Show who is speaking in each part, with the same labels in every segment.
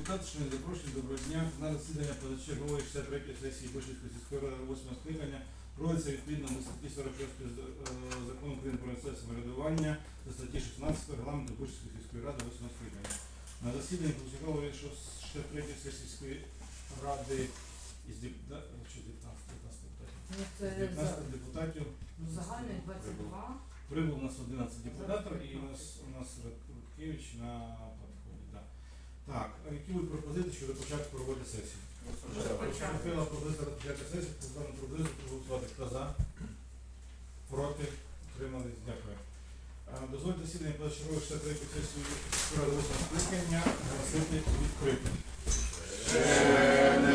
Speaker 1: депутати, що не запрошені, доброго дня. На засідання позачергової 63 сесії Бишівської сільської ради 8 скликання проводиться відповідно до статті 46 з- е, закону України про місцеве самоврядування та статті 16 регламенту Бишівської сільської ради 8 скликання. На засіданні позачергової 63 сесії сільської ради із депутатів, що 19, 19 депутатів?
Speaker 2: Ну, це
Speaker 1: 19
Speaker 2: за-
Speaker 1: депутатів
Speaker 2: ну, загальний 22.
Speaker 1: Прибув у нас 11 депутатів і у нас у нас Рудкевич на. Так, а які будуть пропозиції щодо початку роботи сесії? Поступила пропозиція розпочати сесію, по даному пропозицію проголосувати. Хто за? Проти? Утримались? Дякую. Дозвольте засідання позачергової 63 сесії ради 8 скликання оголосити відкритим.
Speaker 2: Ні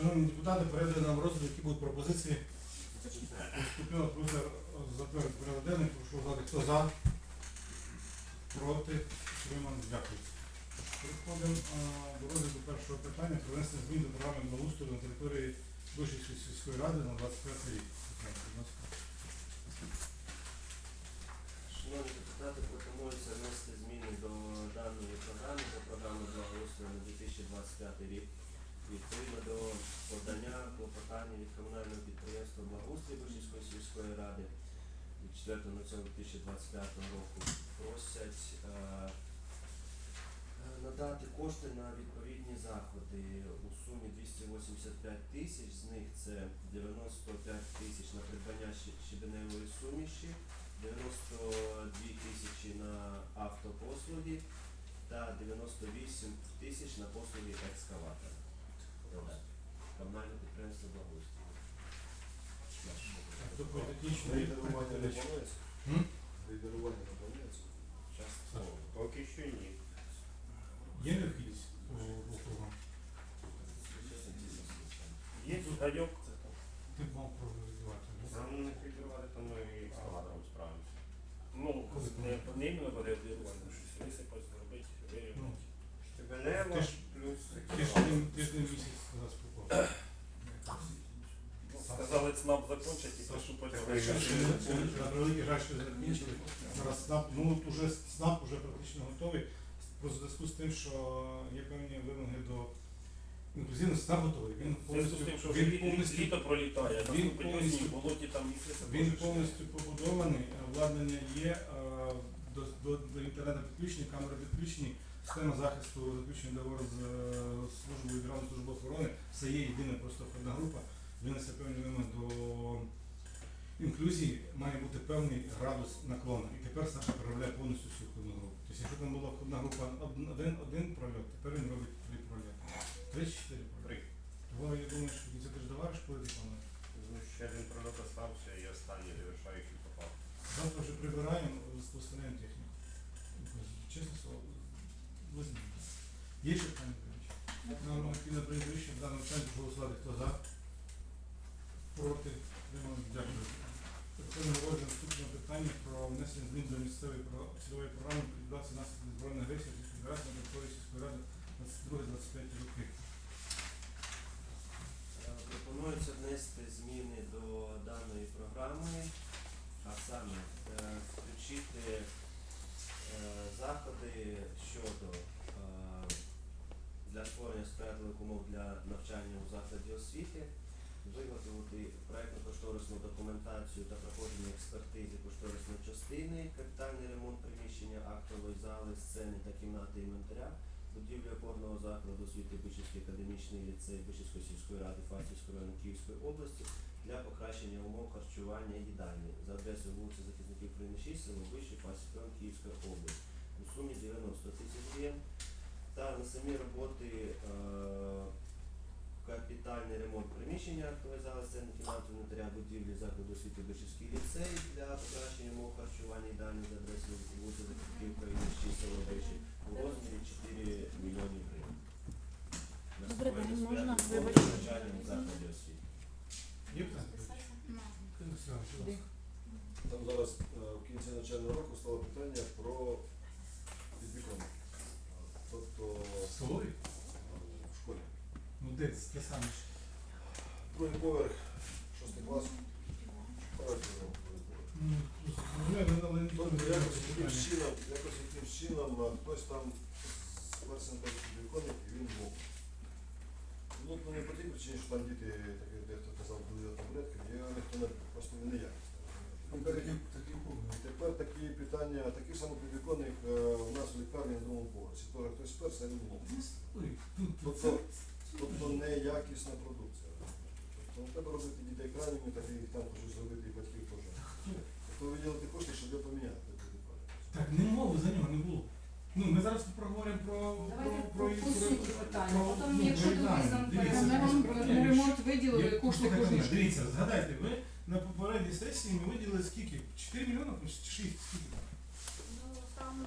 Speaker 1: шановні депутати, передаю нам розгляд, які будуть пропозиції. Поступила пропозиція затвердити порядок денний, прошу влади, хто за, проти, утриманий, дякую. Переходимо до розгляду першого питання про внесення змін до програми благоустрою на території Вишівської сільської ради на 25 рік.
Speaker 3: Шановні депутати, пропонується внести зміни до даної програми, до програми благоустрою на 2025 рік. Відповідно до подання клопотання від комунального підприємства благоустрій Бушівської сільської ради від 4.07.2025 року просять е, надати кошти на відповідні заходи у сумі 285 тисяч, з них це 95 тисяч на придбання щебеневої суміші, 92 тисячі на автопослуги та 98 тисяч на послуги екскаватора. Комунальне підприємство.
Speaker 1: Хто по технічній М?
Speaker 3: Частково.
Speaker 4: Поки що ні.
Speaker 1: Є необхідність у?
Speaker 4: Є даєк,
Speaker 1: Ти б мав пророзувати.
Speaker 4: нам не підривати, то ми і екскаватором справимося.
Speaker 5: Ну, не потрібно буде дірувати, щось висипати, зробити,
Speaker 1: Ну,
Speaker 5: вирівняти.
Speaker 4: Стебенево
Speaker 1: Ти ж-
Speaker 4: плюс
Speaker 1: Тиждень, тиждень місяць нас спокійно.
Speaker 5: Сказали, ЦНАП закончить і
Speaker 1: що закінчили. Зараз СНАП, ну от уже СНАП вже практично готовий. Про зв'язку з тим, що є певні вимоги до інклюзивності, СНАП готовий. Він
Speaker 5: з
Speaker 1: повністю,
Speaker 5: тим, що
Speaker 1: він повністю,
Speaker 5: літо пролітає,
Speaker 1: він повністю-
Speaker 5: болоті там місяця.
Speaker 1: він повністю побудований, обладнання є, е, до, до, до інтернету підключені, камери підключені, система захисту заключений договор з е, службою Державної служби охорони, все є єдина просто входна група, винесе певні вимоги до інклюзії, має бути певний градус наклону. І тепер Саша переробляє повністю всю входну групу. Тобто, якщо там була входна група один, один прольот, тепер він робить три прольоти. Три чи чотири прольоти? Того я думаю, що це ти ж довариш, коли ти плануєш.
Speaker 4: Ну, ще один прольот остався і останній завершаючий попав.
Speaker 1: Завтра вже прибираємо, виставляємо техніку. Чесне слово, визнаємо. Є ще питання? Нам необхідно в даному питанні голосувати. Хто за? Проти? Дякую. Переходимо до наступне питання про внесення змін до місцевої цільової програми ліквідації наслідків збройної агресії Федерації на території сільської ради 22-25 роки.
Speaker 3: Е, Пропонується внести зміни до даної програми, а саме е, включити е, заходи щодо е, для створення сприятливих умов для навчання у закладі освіти, виготовити проєктно-кошторисну документацію та проходження експертизи кошторисної частини, капітальний ремонт приміщення актової зали, сцени та кімнати інвентаря, будівлі опорного закладу освіти Бишівський академічний ліцей Бишівської сільської ради Фастівської району Київської області для покращення умов харчування їдальні. За адресою вулиці Захисників України 6, село Вище, Фастівський район Київська область. У сумі 90 тисяч гривень. Та на самі роботи е, капітальний ремонт приміщення зали сцени кімнати інвентаря будівлі закладу освіти Бишівський ліцей для покращення умов харчування їдальні за адресою вулиці Захисників України 6, село Вище у розмірі 4 мільйонів гривень. На
Speaker 6: Добрий день, можна
Speaker 3: у закладі освіти.
Speaker 1: Є.
Speaker 7: Там зараз е, в кінці навчального року стало питання про підвіконня. Тобто
Speaker 1: В столовій?
Speaker 7: е, в школі.
Speaker 1: Ну де це те саме?
Speaker 7: Другий поверх, шостий клас.
Speaker 1: Ну,
Speaker 7: Тобто якось якимсь чином, якось якимсь чином а, хтось там сперся на підвіконник і він був. Ну, ну не по тій причині, що там діти, так дехто казав, були таблетки, його ніхто не просто він неякісний. Тепер, тепер такі питання, такий самий підвіконник е, у нас в лікарні на другому поверсі. Теж хтось сперся, він був.
Speaker 1: Тут
Speaker 7: Тобто, тобто неякісна продукція. Тобто не треба робити дітей крайніми, так і їх там хочуть зробити і батьків теж. Тобто виділити кошти, щоб його поміняти.
Speaker 1: Так, не мови за нього не було. Ну, ми зараз тут проговоримо про,
Speaker 2: Давайте
Speaker 1: про,
Speaker 2: суті питання. Потім,
Speaker 1: ну,
Speaker 2: якщо на ремонт виділили кошти кожної.
Speaker 1: Дивіться, згадайте, ви на попередній сесії ми виділили скільки? 4 мільйони чи 6? Скільки?
Speaker 6: Ну, там.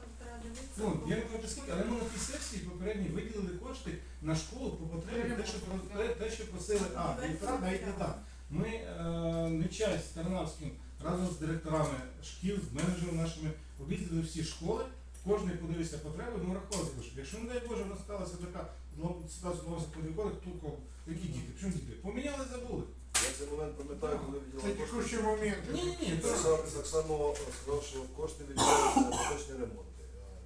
Speaker 1: Ну, я не пам'ятаю скільки, але ми на тій сесії попередній виділили кошти на школу по потребі, те, що, про- те, те, що просили. А, і правда, навіть не так. Ми е, Нечай з Тарнавським разом з директорами шкіл, з менеджерами нашими об'їздили всі школи, кожен подивився потреби, ми рахували ці кошти. Якщо, не дай Боже, в нас сталася така зло- ситуація зловилася по віколи, хто кого, які діти, чому діти? Поміняли, забули.
Speaker 7: Я цей момент пам'ятаю, коли
Speaker 8: Це
Speaker 7: виділили кошти.
Speaker 8: текущі моменти.
Speaker 1: Ні, ні, ні,
Speaker 7: Так само, так само сказав, що кошти виділяються на поточні ремонти.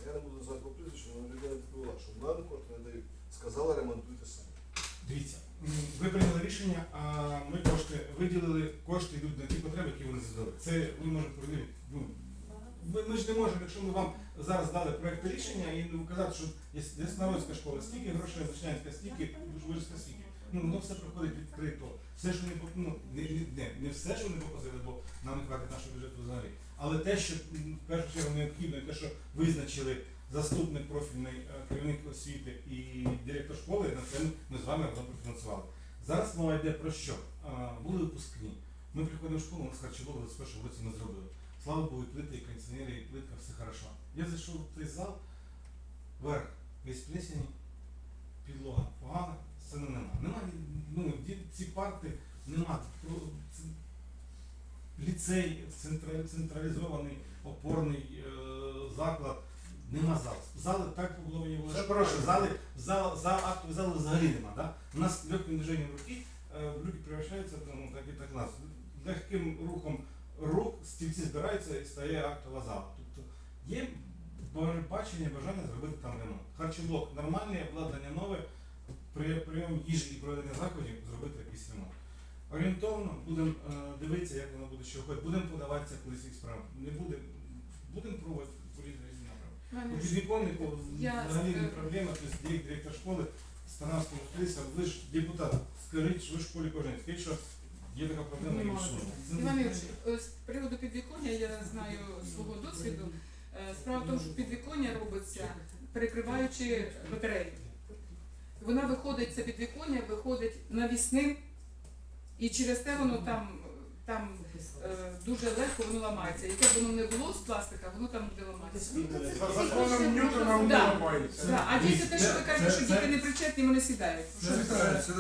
Speaker 7: Я не буду називати по прізвищу, але людина відповіла, що нам кошти не дають. Сказала, ремонтуйте самі.
Speaker 1: Дивіться, ви прийняли рішення, а ми кошти виділили, кошти йдуть на ті потреби, які вони задали. Це ви можете перевірити. Ну, ми, ми ж не можемо, якщо ми вам зараз дали проєкт рішення і вказати, що є Ясновольська школа, стільки грошей, Вишнянська, стільки, Вишка, стільки. Ну, воно все проходить відкрито. Все, що не ну, не, не, не, все, що вони попросили, бо нам не хватить нашого бюджету взагалі. Але те, що першу чергу необхідно, те, що визначили заступник профільний е, керівник освіти і директор школи, на це ми з вами профінансували. Зараз мова йде про що? Були випускні. Ми приходимо в школу, нас харчоблок в 21 році ми зробили. Слава Богу, і плити, і кондиціонери, і плитка, все хорошо. Я зайшов в той зал, верх, весь плесені, підлога погана, сцени нема. Нема, ну, ці парти нема. Ліцей, централізований опорний е, заклад, нема залу. Зали так були,
Speaker 8: Це
Speaker 1: що
Speaker 8: правильно.
Speaker 1: зали, зал, за актові зали взагалі нема. Да? У нас легким движенням руки е, руки превращаються ну, так і так нас. Легким рухом рук стільці збираються і стає актова зала. Тобто є бачення, бажання зробити там ремонт. Харчоблок нормальний, обладнання нове, при прийом їжі і проведення заходів зробити якийсь ремонт. Орієнтовно будемо е, дивитися, як воно буде що виходить. Будемо подаватися колись їх справ. Не будемо, будемо пробувати по різні направи.
Speaker 2: Мене
Speaker 1: У підвіконнику
Speaker 2: Я,
Speaker 1: взагалі не проблема, тобто дирек- директор школи старався спуститися, ви ж депутат, скажіть, що ви ж в школі кожен, скажіть, що є така проблема і все.
Speaker 2: Іван Юрійович, е, з приводу підвіконня я знаю свого досвіду. Е, Справа в тому, що підвіконня робиться перекриваючи батарею. Вона виходить, це підвіконня виходить навісним, і через те воно там, там е, дуже легко воно ламається. Яке б воно не було з пластика, воно там буде ламатися.
Speaker 8: За законом Ньютона воно
Speaker 2: Да.
Speaker 8: ламається.
Speaker 2: Да, а діти, те, що ви кажете, що діти не причетні, вони сідають.
Speaker 1: Це, це, це,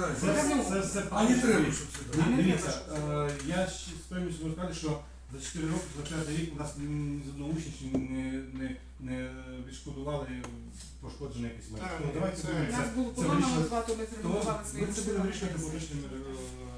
Speaker 1: це все
Speaker 9: А не треба, щоб сідати.
Speaker 2: А
Speaker 1: Дивіться, е, я ще з певністю можу сказати, що за 4 роки, за 5 рік у нас ні з одного учня ще не, не, не відшкодували пошкодження якісь майна.
Speaker 8: Так,
Speaker 1: Тому давайте
Speaker 8: це-
Speaker 2: У
Speaker 1: це,
Speaker 2: нас було
Speaker 1: це
Speaker 2: поламано
Speaker 1: вирішувати.
Speaker 2: два, то ми
Speaker 1: Тому
Speaker 2: зремонтували свої
Speaker 1: ми це будемо вирішувати
Speaker 2: не
Speaker 1: е.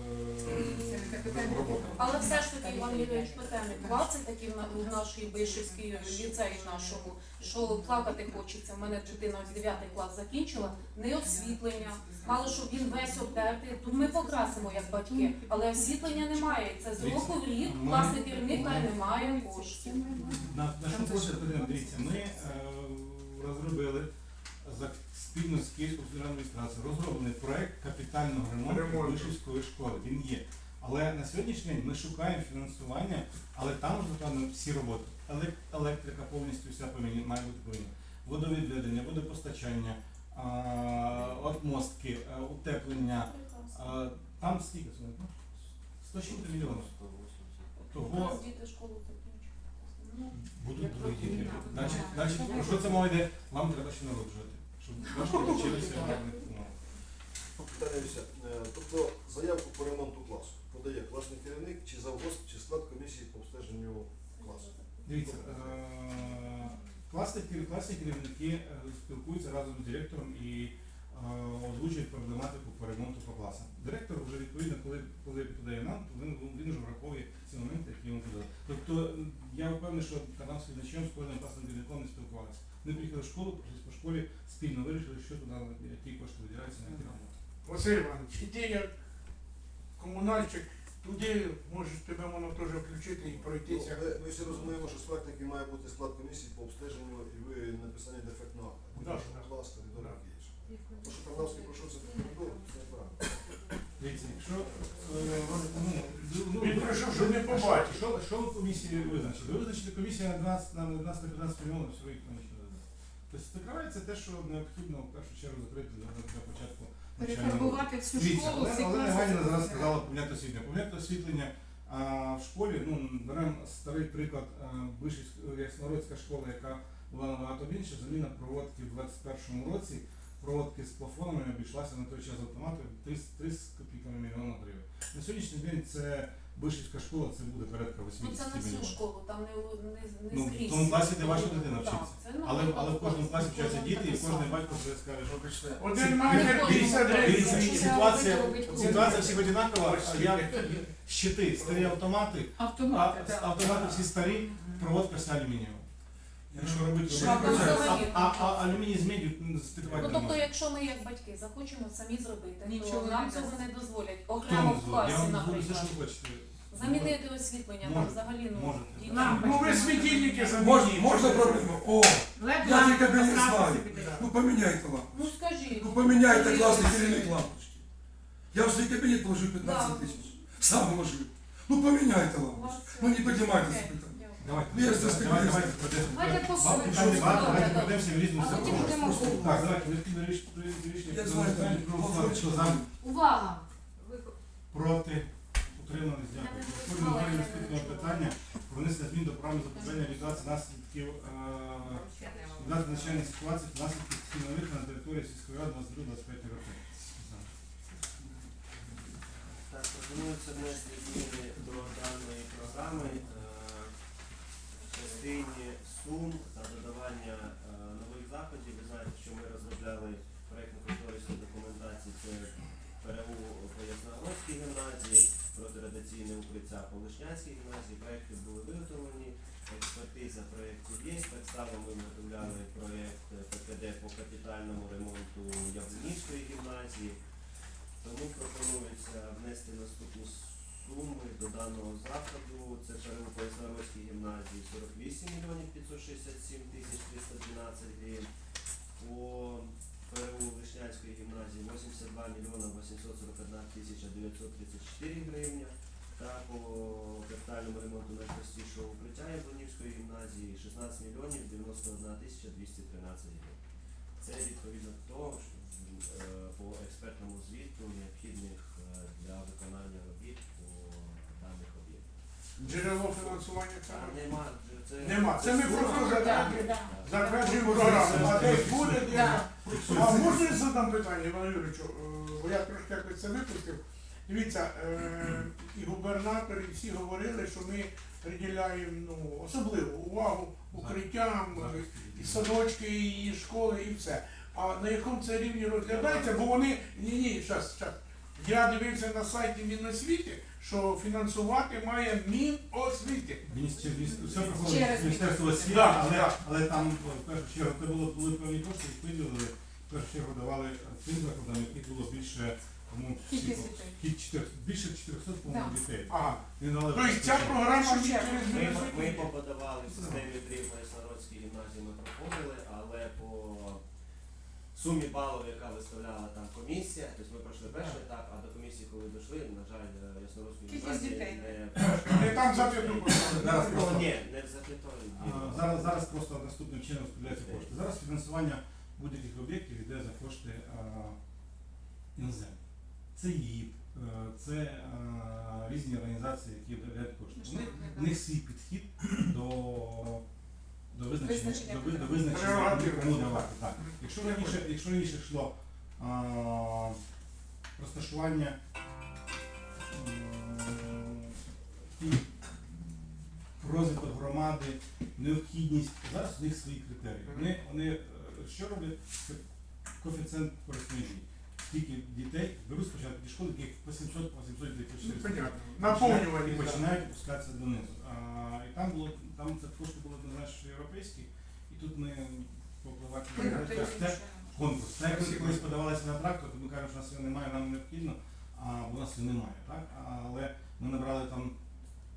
Speaker 6: Але все ж таки, Іван Юрійович, питання 20 таки в в нашій Бишівській ліцеї нашому, що плакати хочеться. У мене дитина 9 клас закінчила, не освітлення. Мало що він весь обдертий. Тут ми покрасимо як батьки, але освітлення немає. Це з року в рік
Speaker 1: Ми-
Speaker 6: класний керівник немає коштів.
Speaker 1: На, що дивіться, ми е, розробили спільно з Київською державною адміністрацією розроблений проект капітального ремонту
Speaker 8: Ремонту.
Speaker 1: Вишівської школи. Він є. Але на сьогоднішній день ми шукаємо фінансування, але там вже закладено всі роботи. Елек- Електрика повністю вся повинна має бути повинна. Водовідведення, водопостачання, а, отмостки, е, утеплення. А, Там скільки? це, 100 чим-то мільйонів. Того
Speaker 6: діти школу закінчують.
Speaker 1: Будуть другі діти. Значить, значить, про що це мова йде? Вам треба ще народжувати. Щоб
Speaker 7: е, тобто заявку по ремонту класу подає класний керівник чи завгосп, чи склад комісії по обстеженню класу.
Speaker 1: Дивіться, е, класні, класні керівники е, спілкуються разом з директором і озвучують проблематику по ремонту по класам. Директор вже відповідно, коли, коли подає нам, то він, він вже враховує ці моменти, які йому подали. Тобто я впевнений, що з слідачем з кожним класним керівником не спілкувалися. Ми приїхали в школу, пройшлися по школі, спільно вирішили, що туди, які кошти виділяються на які ремонти.
Speaker 8: Василь Іванович, іди як комунальчик, туди може тебе воно теж включити і
Speaker 7: Ну,
Speaker 8: пройтися.
Speaker 7: Ми, ми всі розуміємо, що такий має бути склад комісії по обстеженню і ви написання дефектного акта.
Speaker 8: Да,
Speaker 7: Будь
Speaker 8: да.
Speaker 7: ласка, відомо
Speaker 8: Да.
Speaker 7: Київськ. То, що Тарнавський пройшов це прокуратуру, це неправильно.
Speaker 1: Дивіться, якщо е, ну, ну,
Speaker 8: Він пройшов, щоб не побачив.
Speaker 1: Що, що, що ви комісії визначили? Ви визначили комісію на 12 на 11-15 мільйонів, їх там Тобто закривається те, що необхідно в першу чергу закрити для, для початку.
Speaker 2: Перефарбувати всю школу, всі
Speaker 1: Олена
Speaker 2: класи.
Speaker 1: Зараз сказала поміняти освітлення. Поміняти освітлення а, в школі, ну, беремо старий приклад Яснородська школа, яка була набагато більше, заміна проводки в 21-му році, проводки з плафонами обійшлася на той час автомату 3, 3 з копійками мільйона гривень. На сьогоднішній день це Вишівська школа, це буде порядка
Speaker 6: Ну це на всю
Speaker 1: мільйонів.
Speaker 6: школу, там не, не, не
Speaker 1: Ну, в тому класі, де ваша дитина
Speaker 6: Так,
Speaker 1: вчиться.
Speaker 6: це, ну,
Speaker 1: Але, але в кожному класі вчаться діти, і
Speaker 6: так
Speaker 1: кожен
Speaker 6: само.
Speaker 1: батько вже скаже, що
Speaker 9: Вибачте.
Speaker 8: Один має
Speaker 6: Дивіться,
Speaker 8: 50
Speaker 1: Дивіться,
Speaker 8: гривень.
Speaker 1: ситуація, ситуація всіх одинакова, а я щити, старі автомати, а,
Speaker 2: Автомати,
Speaker 1: автомати всі старі, проводка вся алюмінієва. І що робити?
Speaker 9: Що
Speaker 6: А там
Speaker 1: А,
Speaker 6: взагалі
Speaker 1: а, а алюміній з медю м,
Speaker 6: Ну
Speaker 1: не
Speaker 6: тобто,
Speaker 1: можна.
Speaker 6: якщо ми як батьки захочемо самі зробити,
Speaker 2: Нічого
Speaker 6: то
Speaker 2: не
Speaker 6: нам цього не дозволять. Окремо в?
Speaker 1: Я
Speaker 6: класі,
Speaker 1: вам буду все,
Speaker 6: наприклад.
Speaker 1: хочете.
Speaker 6: Замінити освітлення там
Speaker 1: Можете.
Speaker 6: взагалі ну
Speaker 1: Можете.
Speaker 8: Ну ви світильники
Speaker 9: Можна,
Speaker 8: замініть.
Speaker 9: можна проблема? О,
Speaker 2: Ледь
Speaker 9: я тільки не
Speaker 2: поставити
Speaker 9: знаю. Ну поміняйте лампу.
Speaker 6: Ну скажіть.
Speaker 9: Ну поміняйте класний керівник лампочки. Я в свій кабінет положив 15
Speaker 6: Да.
Speaker 9: тисяч. Сам вложив. Ну поміняйте лампочку. Ну не піднімайте це питання.
Speaker 1: Давайте,
Speaker 9: Ну,
Speaker 1: давайте,
Speaker 9: за
Speaker 1: давайте,
Speaker 6: по суті, ви
Speaker 1: давайте
Speaker 6: робите.
Speaker 1: в різному
Speaker 6: А потім
Speaker 1: секторі.
Speaker 6: будемо
Speaker 1: Так, давайте, необхідно рішення.
Speaker 9: Я знаю, там
Speaker 1: проголосувати, що за,
Speaker 6: Увага!
Speaker 1: проти, утримались, дякую. Переходимо до наступного питання про внесення змін до програми запобігання ліквідації наслідків е, надзвичайної ситуації та наслідків стихійного лиха на території сільської ради 22-25 років.
Speaker 3: Так, пропонується внести зміни до даної програми е, в частині сум та додавання е, нових заходів. Ви знаєте, що ми розробляли проєктно-кошторисну документацію. Це ПРУ по Ясногородській гімназії, протирадіаційне укриття по Лишнянській гімназії. Проєкти були виготовлені, експертиза проєктів є. Так само ми виготовляли проєкт ПКД по капітальному ремонту Яблунівської гімназії. Тому пропонується внести наступні суми до даного заходу. Це ПРУ по Яснородській гімназії 48 мільйонів 567 тисяч 312 гривень. По ПРУ Вишнянської гімназії 82 мільйона 841 тисяча 934 гривня. Та по капітальному ремонту найпростішого укриття Яблонівської гімназії 16 мільйонів 91 тисяча 213 гривень. Це відповідно до того, що е, по експертному звіту необхідних е, для виконання робіт.
Speaker 8: Джерело фінансування
Speaker 3: А. Нема, це,
Speaker 8: Нема. Це ми просто затверджуємо. Затверджуємо програму. А десь буде, де. А можна я задам питання, Іван Юрійовичу? Бо я трошки якось це випустив. Дивіться, е, і губернатор, і всі говорили, що ми приділяємо ну, особливу увагу укриттям, і садочки, і школи, і все. А на якому це рівні розглядається? Бо вони. Ні, ні, щас, щас. Я дивився на сайті Міносвіти, що фінансувати має Міносвіти.
Speaker 1: Міністерства освіти,
Speaker 8: Да,
Speaker 1: але,
Speaker 8: да.
Speaker 1: але там в першу чергу це було, були певні кошти, які виділили, в першу чергу давали тим закладам, яких було більше, чотир- більше 400, по-моєму,
Speaker 2: Да.
Speaker 1: дітей.
Speaker 8: Ага.
Speaker 1: Не дали
Speaker 8: Тобто ця програма.
Speaker 3: Ми, ми поподавали в системі дріб на гімназії ми проходили, але по сумі балів, яка виставляла там комісія, тобто ми пройшли перший етап, а до комісії, коли дійшли, на жаль, Яснородську
Speaker 2: Кількість дітей.
Speaker 3: не
Speaker 8: там зап'яту
Speaker 1: Зараз
Speaker 3: Ну,
Speaker 1: просто-
Speaker 3: ні, не.
Speaker 1: Зараз, зараз просто наступним чином розподіляються кошти. Зараз фінансування будь-яких об'єктів йде за кошти а, іноземні. Це ЄІП, е, це різні організації, які дають кошти. У них свій підхід до, до визначення, до, ви- до визначення
Speaker 8: Прерогатив.
Speaker 1: кому давати. Так. Якщо раніше, якщо раніше йшло а, розташування м, і розвиток громади, необхідність. Зараз у них свої критерії. Вони, вони е, що роблять? Це коефіцієнт корисної дії. Скільки дітей беруть спочатку ті школи, яких по 700, по 700 дітей,
Speaker 8: Ну,
Speaker 1: 400. І починають опускатися донизу. А, і там було, там це кошти були однозначно європейські, і тут ми попливати не можемо. Це конкурс. Так як ми колись подавалися на трактор, то ми кажемо, що у нас його немає, нам необхідно, а у нас його немає. Так? Але ми набрали там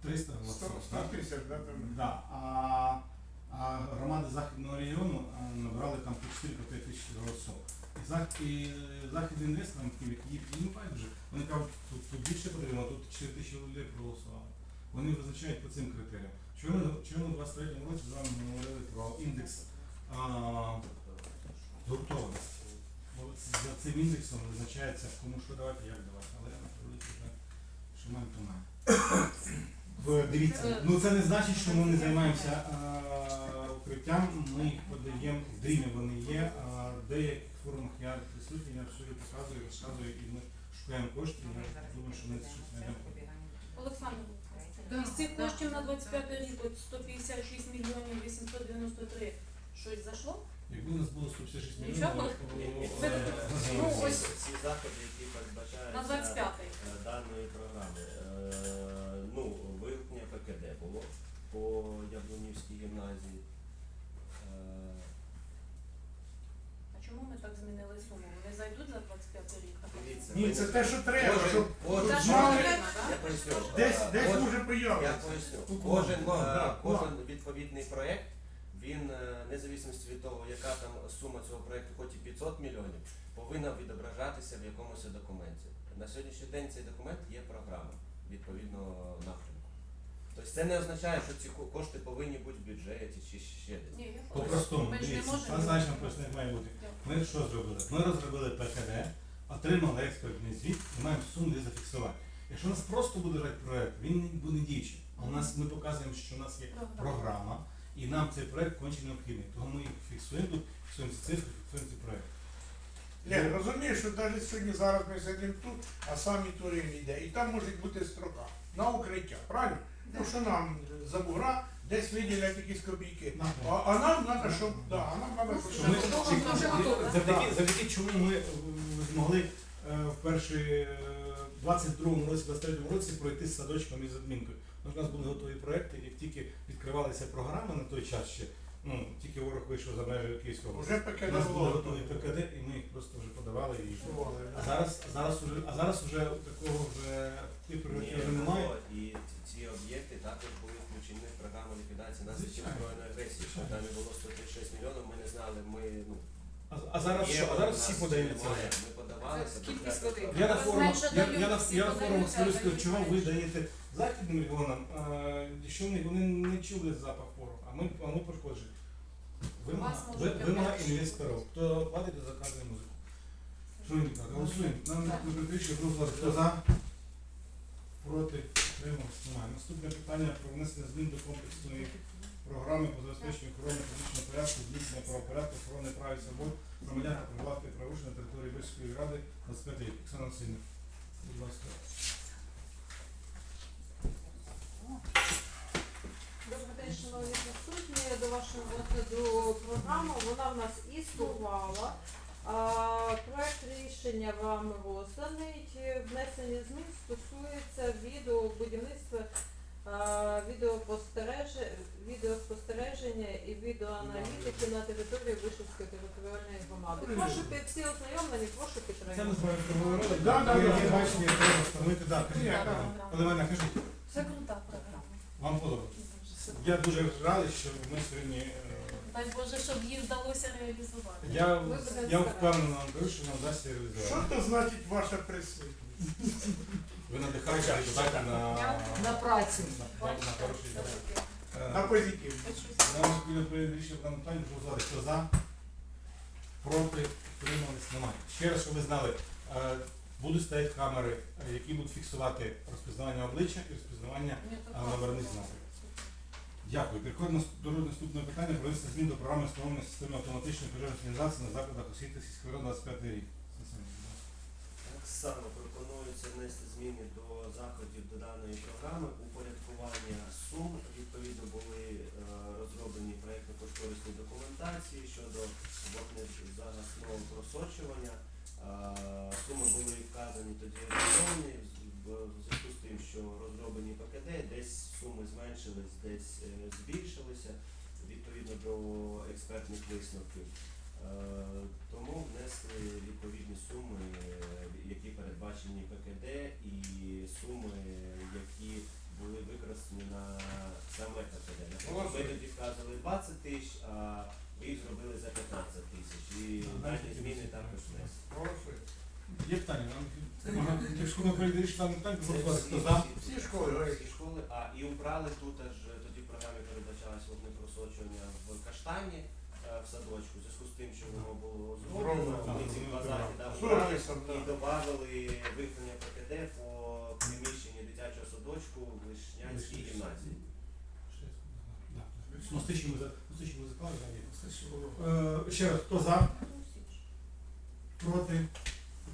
Speaker 1: 300
Speaker 8: Сто-
Speaker 1: голосів.
Speaker 8: сто
Speaker 1: так?
Speaker 8: тисяч, да, там.
Speaker 1: Да. А, а громади Західного регіону а, набрали там по 4-5 тисяч голосів. І, зах, і Західний інвест нам Київ, їх не байдуже. Вони кажуть, тут, тут більше потрібно, тут 4 тисячі людей проголосували. Вони визначають по цим критеріям. Чому ми, чому в 23 році з вами говорили про індекс а? Бо за цим індексом визначається, кому що давати, як давати. Але жаль, що маємо, то маємо. Дивіться, ну це не значить, що ми не займаємося а, укриттям. Ми їх подаємо в дрімі, вони є. А, деяких форумах я присутній, я всюди показую, розказую, і ми шукаємо кошти. і Я думаю, що ми щось знайдемо.
Speaker 6: Олександр, із цих коштів на 25 рік от 156 мільйонів 893 щось зайшло?
Speaker 1: Якби у нас було 156 мільйонів,
Speaker 6: Нічого.
Speaker 1: то було,
Speaker 6: Це-
Speaker 1: е,
Speaker 6: ну, ось-
Speaker 3: всі заходи, які передбачаються
Speaker 6: На 25-й.
Speaker 3: е, даної програми. Е, Ну, виготовлення ПКД було по Яблунівській гімназії.
Speaker 6: Чому ми так змінили суму? Вони зайдуть за 25 рік?
Speaker 3: Дивіться,
Speaker 8: Ні, це те, що треба,
Speaker 3: Кожен-
Speaker 8: щоб
Speaker 3: кожен-
Speaker 6: Те, що
Speaker 8: знали,
Speaker 6: потрібно,
Speaker 3: Я
Speaker 6: так?
Speaker 3: поясню.
Speaker 8: десь, десь
Speaker 3: кожен-
Speaker 8: може
Speaker 3: Я
Speaker 8: появитися.
Speaker 3: поясню. Кожен, е,
Speaker 8: да,
Speaker 3: кожен відповідний проєкт, він, е, незалежності від того, яка там сума цього проєкту, хоч і 500 мільйонів, повинна відображатися в якомусь документі. На сьогоднішній день цей документ є програма відповідного напрямку. Тобто це не означає, що ці кошти повинні бути в бюджеті чи ще десь.
Speaker 1: По-простому, дивіться, просто як має бути. Ми що зробили? Ми розробили ПКД, отримали експертний звіт і маємо суму де зафіксувати. Якщо у нас просто буде лежати проект, він не буде діючий. А у нас ми показуємо, що у нас є програма, і нам цей проект конче необхідний. Тому ми їх фіксуємо тут, фіксуємо ці цифри, фіксуємо ці проекти.
Speaker 8: Я розумію, що навіть сьогодні зараз ми сидимо тут, а самі турин йде. І там може бути строка на укриття, правильно? Ну що нам за бугра десь виділять якісь копійки. А, а нам треба, щоб да, а нам треба,
Speaker 2: Ну,
Speaker 8: щоб
Speaker 1: ми, чи-
Speaker 2: вже
Speaker 1: завдяки, завдяки чому ми е, змогли е, в перші е, 22-му році, 23-му році пройти з садочком і з адмінкою. У нас були готові проекти, як тільки відкривалися програми на той час ще, ну, тільки ворог вийшов за межі Київської області.
Speaker 8: Вже ПКД
Speaker 1: нас
Speaker 8: було.
Speaker 1: готові ПКД, і ми їх просто вже подавали і. А зараз, а зараз уже, а зараз уже такого вже типу
Speaker 3: Ні,
Speaker 1: вже немає.
Speaker 3: було, і ці- об'єкти також були включені в програму ліквідації наслідків
Speaker 1: Звичайно.
Speaker 3: збройної агресії. Що там і було 136 мільйонів, ми не знали, ми ну,
Speaker 1: А, а зараз
Speaker 3: є
Speaker 1: що? А зараз всі подаються.
Speaker 3: немає. Ми подавалися.
Speaker 2: Це кількість
Speaker 3: початку
Speaker 2: велика.
Speaker 1: Я на
Speaker 6: Ви
Speaker 1: форумах,
Speaker 6: знаєте,
Speaker 1: я, я на,
Speaker 6: всі
Speaker 1: я на форумах
Speaker 6: подаються,
Speaker 1: скажу,
Speaker 6: дають
Speaker 1: чому ви даєте західним регіонам, а, що вони, вони не чули запах пороху, а ми, а ми пошкоджені. Вимога, ви- вимога
Speaker 6: перше.
Speaker 1: інвесторів. Хто платить, то заказує музику. Шановні депутати, голосуємо. Нам не кричить, проголосувати. Хто за? Проти? Утримався? Немає. Наступне питання про внесення змін до комплексної програми по забезпеченню охорони публічного порядку, здійснення правопорядку, охорони прав і свобод громадян та приватних правовищ на території Вищої ради 25 рік. Оксана Васильівна, будь ласка.
Speaker 10: Добрий день, шановні присутні. До вашого розгляду програма. Вона в нас існувала. А, Проект рішення вам розданий. Внесення змін стосується відеобудівництва, відеоспостереження і відеоаналітики на території Вишівської територіальної громади. Прошу під всі ознайомлені, прошу
Speaker 1: Це ми
Speaker 10: підтримати.
Speaker 1: з вами проговорили.
Speaker 8: Да, да,
Speaker 1: Ви
Speaker 8: да.
Speaker 1: бачення, треба встановити. Олена, кажіть,
Speaker 6: Це крута програма.
Speaker 1: вам подобається. Я дуже радий, що ми сьогодні. е,
Speaker 6: Дай Боже, щоб її вдалося реалізувати.
Speaker 1: Я,
Speaker 2: Ви будете
Speaker 1: я
Speaker 2: старатися.
Speaker 1: впевнено вам що нам вдасться
Speaker 8: Що
Speaker 1: реалізувати.
Speaker 8: це значить ваша присутність?
Speaker 1: Ви надихаєте депутатів на,
Speaker 10: На працю.
Speaker 1: на, на, на хороший
Speaker 6: Це
Speaker 1: Е,
Speaker 8: На позитив.
Speaker 1: Нам спільно прийняти рішення по даному питанню, проголосувати. Хто за? Проти? Утримались? Немає. Ще раз, щоб ви знали, е, будуть стояти камери, е, які будуть фіксувати розпізнавання обличчя і розпізнавання
Speaker 6: Ні, то
Speaker 1: А, номерних знаків. Дякую. Переходимо до наступного питання про внесення змін до програми встановлення системи автоматичної пожежної сигналізації на закладах освіти сільської ради 25 рік.
Speaker 3: Так само пропонується внести зміни до заходів до даної програми. Упорядкування сум відповідно були е, розроблені проєктно-кошторисні документації щодо вогнезагасного просочування. Е, Суми були вказані тоді в зв'язку з тим, що розроблені ПКД, десь суми зменшились, десь е, збільшилися відповідно до експертних висновків. Е, Тому внесли відповідні суми, які передбачені ПКД, і суми, які були використані на саме ПКД. Ми тоді вказали 20 тисяч, а ви їх зробили за 15 тисяч. І дані зміни також внесли.
Speaker 1: Є питання? Ми прийдемо рішення даного питання,
Speaker 3: всі,
Speaker 1: за?
Speaker 3: всі,
Speaker 8: школи,
Speaker 3: всі школи. А, і убрали тут аж тоді в програмі передбачалось вогнепросочування в каштані е, в садочку, в зв'язку з тим, що воно було зроблено,
Speaker 1: так,
Speaker 3: ці два
Speaker 1: так.
Speaker 3: заходи
Speaker 8: З
Speaker 3: убрали
Speaker 8: офісом,
Speaker 3: і додали виконання ПКД по приміщенні дитячого садочку в Вишнянській гімназії.
Speaker 1: Да. Ну, ми заклали, да. Е, Ще раз, хто за? Проти?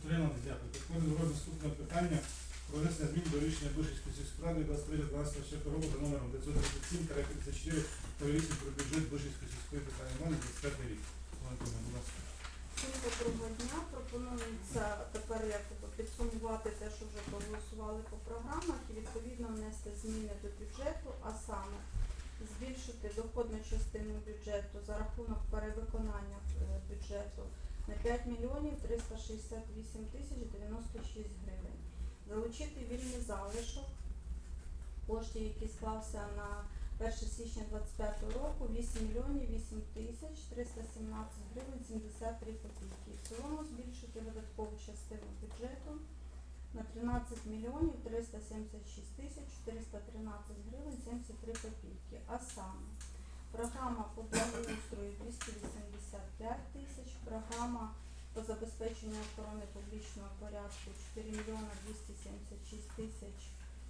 Speaker 1: Утримались? Дякую. Підходимо до наступного питання про внесення змін до рішення Бушівської сільської ради 23-12 року за номером 937 54 та рішення про бюджет Бушівської сільської територіальної громади 25 рік. Пане будь ласка.
Speaker 10: Доброго дня. Пропонується тепер якби підсумувати те, що вже проголосували по програмах, і відповідно внести зміни до бюджету, а саме збільшити доходну частину бюджету за рахунок перевиконання е, бюджету на 5 мільйонів 368 тисяч 96 гривень. Залучити вільний залишок коштів, які склався на 1 січня 2025 року 8 мільйонів 8 тисяч 317 гривень 73 копійки. В цілому збільшити видаткову частину бюджету на 13 мільйонів 376 тисяч 413 гривень 73 копійки. А саме програма по благоустрою 285 тисяч, програма по забезпеченню охорони публічного порядку 4 мільйона 276 тисяч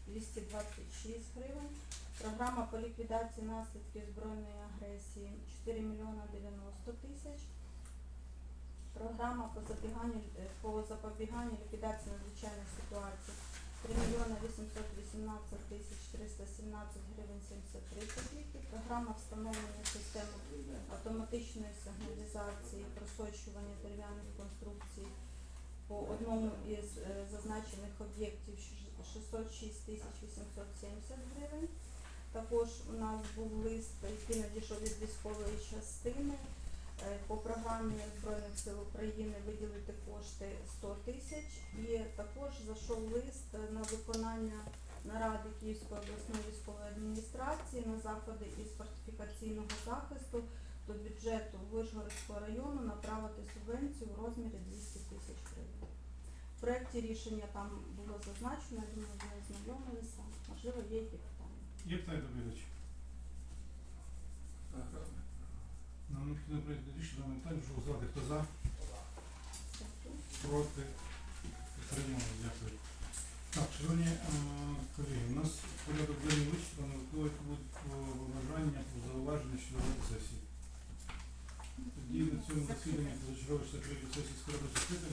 Speaker 10: 226 гривень. Програма по ліквідації наслідків збройної агресії 4 мільйона 90 тисяч. Програма по запобіганню, по запобіганню ліквідації надзвичайних ситуацій 3 мільйона 818 тисяч 317 гривень 73 копійки. Програма встановлення системи автоматичної сигналізації просочування дерев'яних конструкцій по одному із е, зазначених об'єктів щ- 606 тисяч 870 гривень. Також у нас був лист, який надійшов від військової частини. Е, По програмі Збройних сил України виділити кошти 100 тисяч. І також зайшов лист на виконання наради Київської обласної військової адміністрації на заходи із фортифікаційного захисту до бюджету Вишгородського району направити субвенцію у розмірі 200 тисяч гривень. В проєкті рішення там було зазначено, я думаю, ви ознайомилися. Можливо, є які питання.
Speaker 1: Є питання доповідач? Нам необхідно прийняти рішення на питання, що голосувати. Хто за? Проти? Підтримали. Дякую. Так, шановні е, колеги, у нас порядок денний вичерпано. Коли будуть побажання зауваження щодо сесії. Тоді на цьому засіданні позачергової сесії скоро засідання,